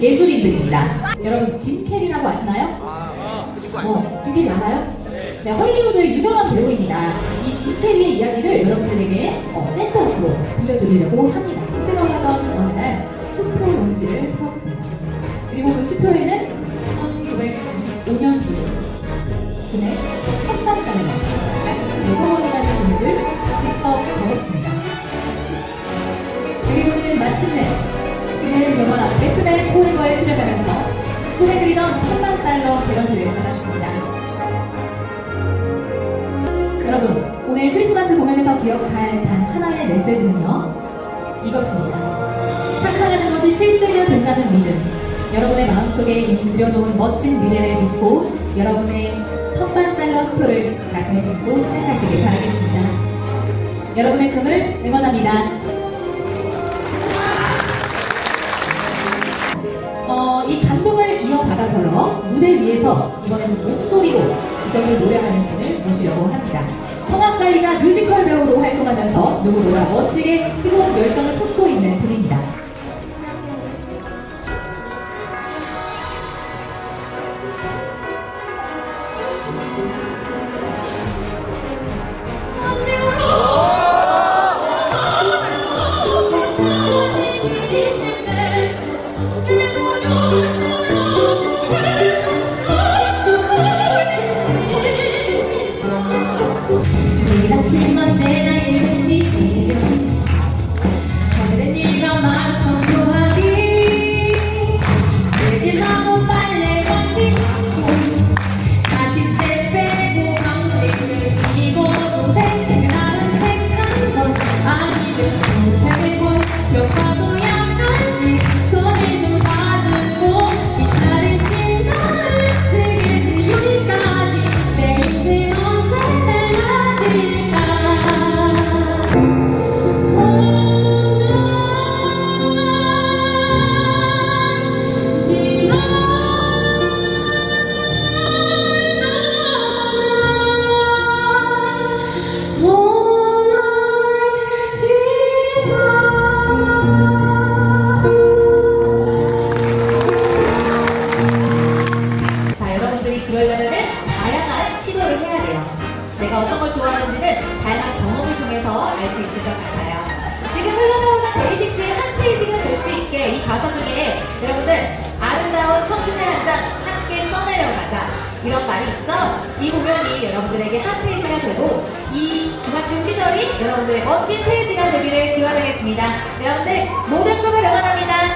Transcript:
예술인들입니다. 여러분 짐 캐리라고 아시나요? 어, 짐 캐리 알아요? 네, 헐리우드의 유명한 배우입니다. 이짐 캐리의 이야기를 여러분들에게 어, 센터로 들려드리려고 합니다. 힘들어 하던 어느 날 수표 용지를 태웠습니다. 그리고 그 수표에는 1995년쯤 그네 천만 달러, 약 100억 원이라는 금액을 직접 적었습니다. 그리고는 마침내 그는 영화 배트맨 포에버에 출연하면서 꿈에 그리던 천만 달러 대련을 받았습니다. 여러분, 오늘 크리스마스 공연에서 기억할 단 하나의 메시지는요, 이것입니다. 상상하는 것이 실제가 된다는 믿음. 여러분의 마음속에 이미 그려놓은 멋진 미래를 믿고 여러분의 천만 달러 수표를 가슴에 품고 시작하시길 바라겠습니다. 여러분의 꿈을 응원합니다. 무대 위에서 이번에는 목소리로 이 점을 노래하는 분을 모시려고 합니다. 성악가이자 뮤지컬 배우로 활동하면서 누구보다 멋지게 뜨거운 열정을 품고 있는 분입니다. 내 다양한 경험을 통해서 알 수 있을 것 같아요. 지금 흘러나오는 데이식스의 한 페이지가 될 수 있게 이 가사 중에 여러분들 아름다운 청춘의 한 장 함께 써내려가자 이런 말이 있죠? 이 공연이 여러분들에게 한 페이지가 되고 이 중학교 시절이 여러분들의 멋진 페이지가 되기를 기원하겠습니다. 여러분들 모든 꿈을 응원합니다.